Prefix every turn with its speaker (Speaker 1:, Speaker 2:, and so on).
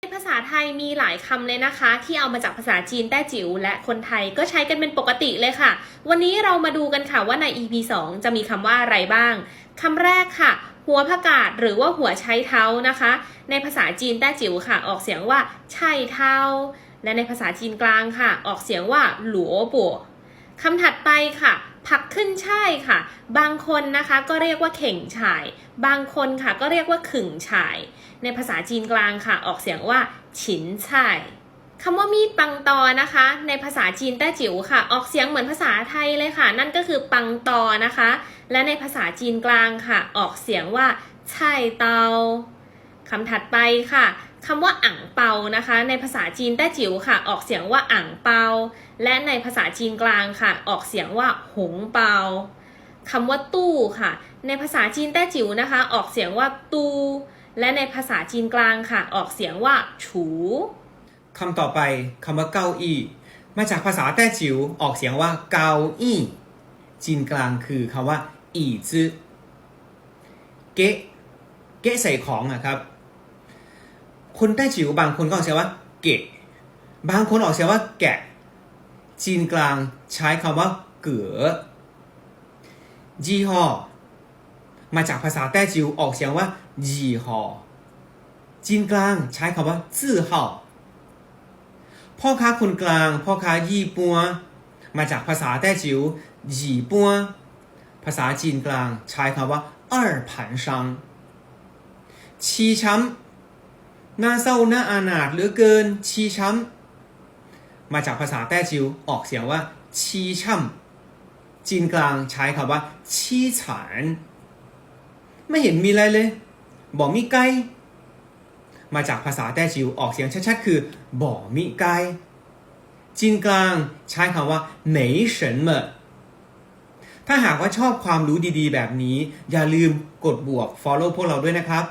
Speaker 1: ในภาษาไทยมีหลายคำเลยนะคะ ที่เอามาจากภาษาจีนแต้จิ๋วและคนไทยก็ใช้กันเป็นปกติเลยค่ะ วันนี้เรามาดูกันค่ะว่าใน EP 2 จะมีคำว่าอะไรบ้างคำแรกค่ะ หัวผักกาดหรือว่าหัวไชเท้านะคะ ในภาษาจีนแต้จิ๋วค่ะ ออกเสียงว่าไช่เท้า และในภาษาจีนกลางค่ะ ออกเสียงว่าหลัวปัวคำถัดไปค่ะ ผักขึ้นช่ายค่ะ บางคนนะคะก็เรียกว่าเข่งฉ่าย บางคนค่ะก็เรียกว่าขึ่งฉ่าย ในภาษาจีนกลางค่ะ ออกเสียงว่า ฉินช่ายคำว่ามีดปังตอนะคะ ในภาษาจีนแต้จิ๋วค่ะ ออกเสียงเหมือนภาษาไทยเลยค่ะ นั่นก็คือปังตอนะคะ และในภาษาจีนกลางค่ะ ออกเสียงว่าช่ายเตาคำถัดไปค่ะ คำว่าอ่างเปานะคะ ในภาษาจีนแต้จิ๋วค่ะ ออกเสียงว่าอ่างเปา และในภาษาจีนกลางค่ะ ออกเสียงว่าหงเปาคำว่าตู้ค่ะ ในภาษาจีนแต้จิ๋วนะคะ ออกเสียงว่าตูและในภาษาจีนกลางค่ะ ออกเสียงว่าฉู
Speaker 2: คำต่อไปคำว่าเก้าอี้มาจากภาษาแต้จิ๋วออกเสียงว่าเกาอี้จีนกลางคือคำว่าอีจื้อเกะเกะใส่ของอะครับ คนแต้จิ๋วบางคนก็ออกเสียงว่า เกะ บางคนออกเสียงว่าแกะ จีนกลางใช้คำว่า เก๋อยี่ห้อ มาจากภาษาแต้จิ๋วออกเสียงว่ายี่ห้อ จีนกลางใช้คำว่าจื่อห่อ พ่อค้าคนกลาง พ่อค้ายี่ปัว มาจากภาษาแต้จิ๋วยี่ปัว ภาษาจีนกลางใช้คำว่า二盘商ชีช้ำ หน้าเศร้าหน้าอานาถเหลือเกิน ชีช้ำ มาจากภาษาแต้จิวออกเสียงว่า ชีช้ำจีนกลางใช้คำว่า ชีฉานไม่เห็นมีอะไรเลย บ่มีไกมาจากภาษาแต้จิวออกเสียงชัดๆคือ บ่มีไกจีนกลางใช้คำว่าไม่เฉินเหมถ้าหากว่าชอบความรู้ดีๆ แบบนี้ อย่าลืมกดบวก follow พวกเราด้วยนะครับ